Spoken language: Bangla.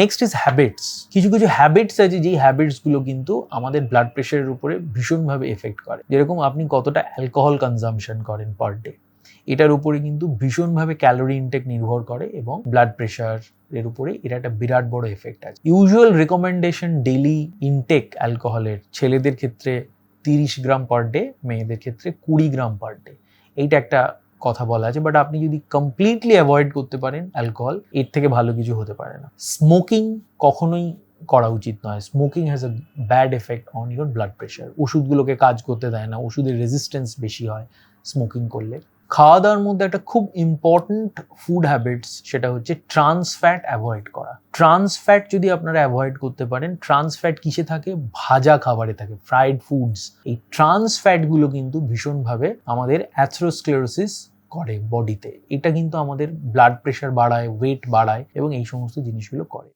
নেক্সট ইজ হ্যাবিটস কিছু কিছু হ্যাবিটস আছে যেই হ্যাবিটসগুলো কিন্তু আমাদের ব্লাড প্রেশারের উপরে ভীষণভাবে এফেক্ট করে। যেরকম আপনি কতটা অ্যালকোহল কনজাম্পশন করেন পার ডে এটার উপরে কিন্তু ভীষণভাবে ক্যালোরি ইনটেক নির্ভর করে এবং ব্লাড প্রেশার এর উপরে এটা একটা বিরাট বড় এফেক্ট আছে। ইউজুয়াল রেকমেন্ডেশন ডেলি ইনটেক অ্যালকোহলের ছেলেদের ক্ষেত্রে তিরিশ গ্রাম পার ডে মেয়েদের ক্ষেত্রে কুড়ি গ্রাম পার ডে এইটা একটা কথা বলা আছে বাট আপনি যদি কমপ্লিটলি অ্যাভয়েড করতে পারেন অ্যালকোহল এর থেকে ভালো কিছু হতে পারে না। স্মোকিং কখনোই করা উচিত নয়। Smoking has a bad effect on your blood pressure ওষুধগুলোকে কাজ করতে দেয় না, ওষুধের রেজিস্ট্যান্স বেশি হয় স্মোকিং করলে। খাওয়া দাওয়ার মধ্যে একটা খুব ইম্পর্ট্যান্ট ফুড হ্যাবিটস সেটা হচ্ছে ট্রান্স ফ্যাট অ্যাভয়েড করা। ট্রান্স ফ্যাট যদি আপনারা অ্যাভয়েড করতে পারেন ট্রান্স ফ্যাট কিসে থাকে? ভাজা খাবারে থাকে ফ্রাইড ফুডস এই ট্রান্স ফ্যাটগুলো কিন্তু ভীষণভাবে আমাদের অ্যাথ্রোস্ক্লেরোসিস করে বডিতে এটা কিন্তু আমাদের ব্লাড প্রেশার বাড়ায় ওয়েট বাড়ায় এবং এই সমস্ত জিনিসগুলো করে।